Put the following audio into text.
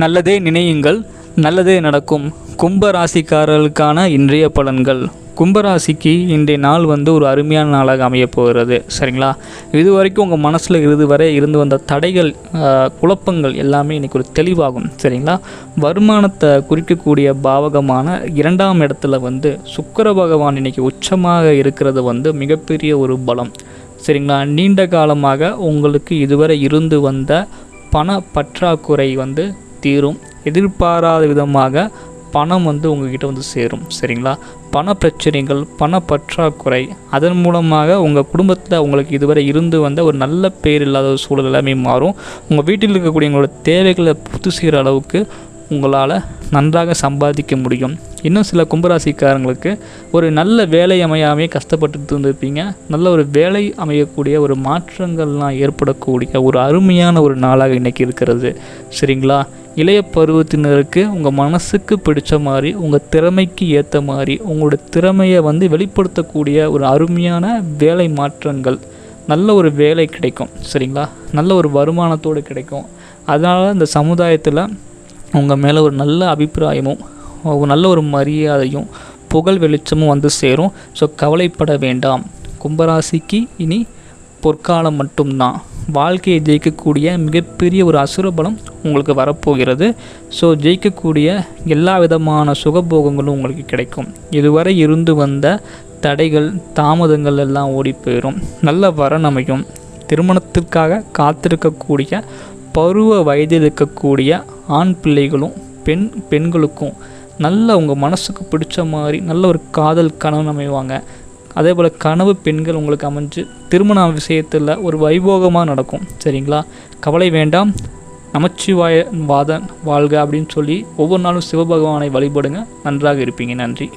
நல்லதே நினையுங்கள் நல்லதே நடக்கும். கும்ப ராசிக்காரர்களுக்கான இன்றைய பலன்கள். கும்பராசிக்கு இன்றைய நாள் வந்து ஒரு அருமையான நாளாக அமையப் போகிறது சரிங்களா? இது வரைக்கும் உங்கள் மனசில் இருந்து வரை இருந்து வந்த தடைகள் குழப்பங்கள் எல்லாமே இன்றைக்கி ஒரு தெளிவாகும். சரிங்களா? வருமானத்தை குறிக்கக்கூடிய பாவகமான இரண்டாம் இடத்துல வந்து சுக்கர பகவான் இன்னைக்கு உச்சமாக இருக்கிறது வந்து மிகப்பெரிய ஒரு பலம். சரிங்களா? நீண்ட காலமாக உங்களுக்கு இதுவரை இருந்து வந்த பண பற்றாக்குறை வந்து தீரும். எதிர்பாராத விதமாக பணம் வந்து உங்ககிட்ட வந்து சேரும். சரிங்களா? பண பிரச்சனைகள் பண பற்றாக்குறை அதன் மூலமாக உங்கள் குடும்பத்தில் உங்களுக்கு இதுவரை இருந்து வந்த ஒரு நல்ல பேர் இல்லாத ஒரு சூழல் எல்லாமே மாறும். உங்கள் வீட்டில் இருக்கக்கூடிய உங்களோட தேவைகளை பூர்த்தி செய்கிற அளவுக்கு உங்களால் நன்றாக சம்பாதிக்க முடியும். இன்னும் சில கும்பராசிக்காரங்களுக்கு ஒரு நல்ல வேலை அமையாமே கஷ்டப்பட்டு இருந்திருப்பீங்க. நல்ல ஒரு வேலை அமையக்கூடிய ஒரு மாற்றங்கள்லாம் ஏற்படக்கூடிய ஒரு அருமையான ஒரு நாளாக இன்றைக்கி இருக்கிறது. சரிங்களா? இளைய பருவத்தினருக்கு உங்கள் மனசுக்கு பிடிச்ச மாதிரி உங்கள் திறமைக்கு ஏற்ற மாதிரி உங்களோட திறமையை வந்து வெளிப்படுத்தக்கூடிய ஒரு அருமையான வேலை மாற்றங்கள் நல்ல ஒரு வேலை கிடைக்கும். சரிங்களா? நல்ல ஒரு வருமானத்தோடு கிடைக்கும். அதனால் இந்த சமுதாயத்தில் உங்கள் மேலே ஒரு நல்ல அபிப்பிராயமும் ஒரு நல்ல ஒரு மரியாதையும் புகழ் வெளிச்சமும் வந்து சேரும். ஸோ கவலைப்பட வேண்டாம். கும்பராசிக்கு இனி பொற்காலம் மட்டும்தான். வாழ்க்கையை ஜெயிக்கக்கூடிய மிகப்பெரிய ஒரு அசுரபலம் உங்களுக்கு வரப்போகிறது. ஸோ ஜெயிக்கக்கூடிய எல்லா விதமான சுகபோகங்களும் உங்களுக்கு கிடைக்கும். இதுவரை இருந்து வந்த தடைகள் தாமதங்கள் எல்லாம் ஓடி போயிடும் நல்ல வரன் அமையும். திருமணத்திற்காக காத்திருக்கக்கூடிய பருவ வயதில் இருக்கக்கூடிய ஆண் பிள்ளைகளும் பெண் பெண்களுக்கும் நல்ல உங்கள் மனசுக்கு பிடிச்ச மாதிரி நல்ல ஒரு காதல் கனவு அமைவாங்க. அதே போல் கனவு பெண்கள் உங்களுக்கு அமைஞ்சு திருமண விஷயத்தில் ஒரு வைபோகமாக நடக்கும். சரிங்களா? கவலை வேண்டாம். நமச்சிவாய வாதன் வாழ்க அப்படின்னு சொல்லி ஒவ்வொரு நாளும் சிவபகவானை வழிபடுங்க. நன்றாக இருப்பீங்க. நன்றி.